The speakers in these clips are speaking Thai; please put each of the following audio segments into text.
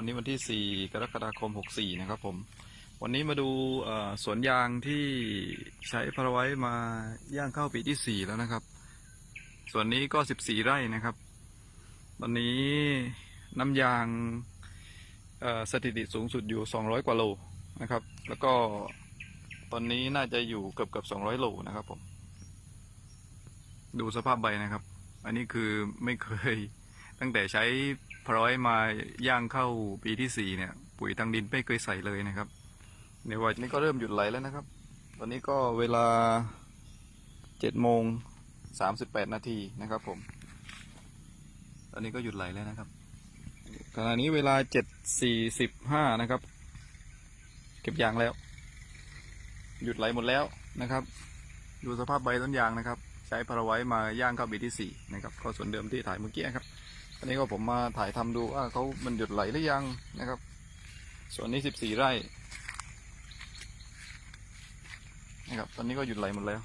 วันนี้วันที่ 4 กรกฎาคม 64 นะครับผม วันนี้มาดูสวนยางที่ใช้พราไว้มาย่างเข้าปีที่ 4 แล้วนะครับ ส่วนนี้ก็ 14 ไร่นะครับตอนนี้น้ำยางสถิติสูงสุดอยู่ 200 กว่าโลนะครับ แล้วก็ตอนนี้น่าจะอยู่เกือบเกือบ200 โลนะครับผม ดูสภาพใบนะครับ อันนี้คือไม่เคย ตั้งแต่ใช้พร้อยมาย่างเข้าปีที่สี่เนี่ย ปุ๋ยทางดินไม่เคยใส่เลยนะครับในวันนี้ก็เริ่มหยุดไหลแล้วนะครับ ตอนนี้ก็เวลาเจ็ดโมงสามสิบแปดนาทีนะครับผม ตอนนี้ก็หยุดไหลแล้วนะครับขณะนี้เวลาเจ็ดสี่สิบห้านะครับ เก็บยางแล้ว หยุดไหลหมดแล้วนะครับ ดูสภาพใบต้นยางนะครับ ใช้พาราไว้มาย่างเข้าปีที่สี่นะครับ ก็ส่วนเดิมที่ถ่ายเมื่อกี้ครับ อันนี้ก็ผมมาถ่ายทำดูว่าเขามันหยุดไหลหรือยังนะครับ ส่วนนี้สิบสี่ไร่นะครับตอนนี้ก็หยุดไหลหมดแล้ว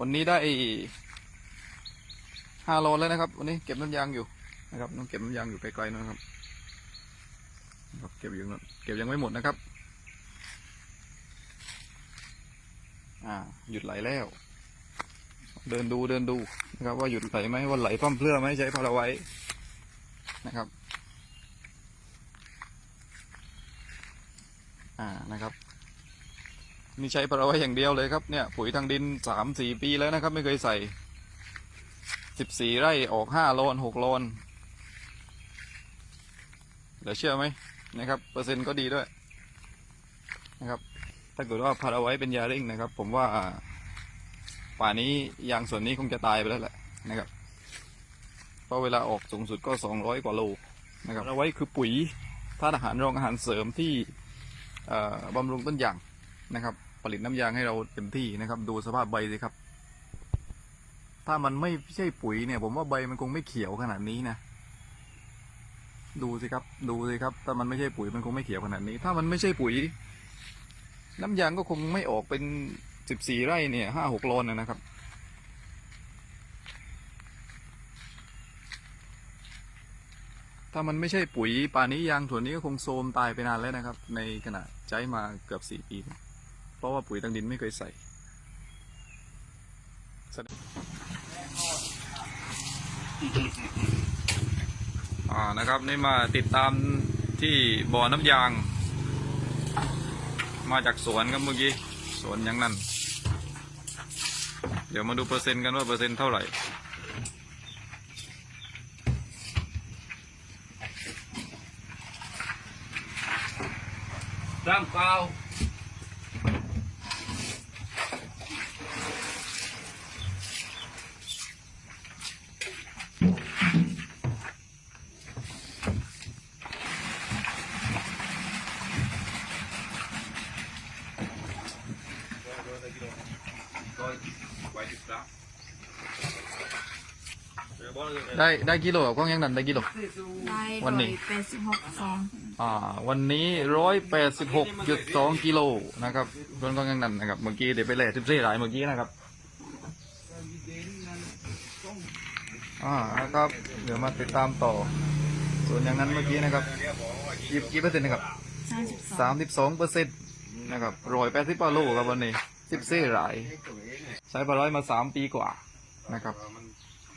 วันนี้ได้ห้าโลแล้วนะครับ วันนี้เก็บน้ำยางอยู่นะครับต้องเก็บน้ำยางอยู่ไกลๆนะครับเก็บอยู่นะเก็บยังไม่หมดนะครับ อ่า หยุดไหลแล้ว เดินดูเดินดูนะครับ ว่าหยุดไหลไหมว่าไหลพร่ำเพรื่อไหมใช้พาราไว้นะครับ อ่านะครับนี่ใช้พาราไว้อย่างเดียวเลยครับเนี่ยปุ๋ยทางดินสามสี่ปีแล้วนะครับ ไม่เคยใส่สิบสี่ไร่ออกห้าโลนหกโลนเดี๋ยวเชื่อไหมนะครับ เปอร์เซ็นต์ก็ดีด้วยนะครับ ถ้าเกิดว่าพาราไว้เป็นยาเร่งนะครับ ผมว่า ป่านี้ยางส่วนนี้คงจะตายไปแล้วแหละนะครับ เพราะเวลาออกสูงสุดก็สองร้อยกว่าโลนะครับเอาไว้คือปุ๋ยธาตุอาหารรองอาหารเสริมที่บำรุงต้นยางนะครับ ผลิตน้ำยางให้เราเต็มที่นะครับ ดูสภาพใบสิครับ ถ้ามันไม่ใช่ปุ๋ยเนี่ย ผมว่าใบมันคงไม่เขียวขนาดนี้นะดูสิครับ ดูสิครับ ถ้ามันไม่ใช่ปุ๋ยมันคงไม่เขียวขนาดนี้ ถ้ามันไม่ใช่ปุ๋ย น้ำยางก็คงไม่ออกเป็น สิบสี่ไร่เนี่ยห้าหกโลนนะนะครับ ถ้ามันไม่ใช่ปุ๋ยป่านี้ยางส่วนี้ก็คงโทมตายไปนานแล้วนะครับ ในขณะใช้มาเกือบสี่ปี เพราะว่าปุ๋ยทางดินไม่เคยใส่สดอ่านะครับนี่มาติดตามที่บ่อน้ำยาง มาจากสวนครับเมื่อกี้สวนยังนั่น เดี๋ยวมาดูเปอร์เซ็นต์กันว่าเปอร์เซ็นต์เท่าไหร่ร่างเปล่า ได้ได้กิโลกับกล้องยังนั่นได้กิโล ได้วันนี้ร้อยแปดสิบหกฟองอ่าวันนี้ร้อยแปดสิบหกจุดสองกิโลนะครับส่วนกล้องยังนั่นนะครับเมื่อกี้เดี๋ยวไปแหล่สิบสี่หลายเมื่อกี้นะครับอ่านะครับเดี๋ยวมาติดตามต่อ ส่วนอย่างนั้นเมื่อกี้นะครับกี่กี่เปอร์เซ็นต์นะครับ สามสิบสอสางมสิบสองเปอร์เซ็นต์นะครับร้อยแปดสิบปาโลครับวันนี้ สิบสี่หลาย ใช้ปลาร้อยมาสามปีกว่านะครับ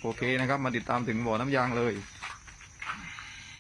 โอเคนะครับ มาติดตามถึงบ่อน้ำยางเลย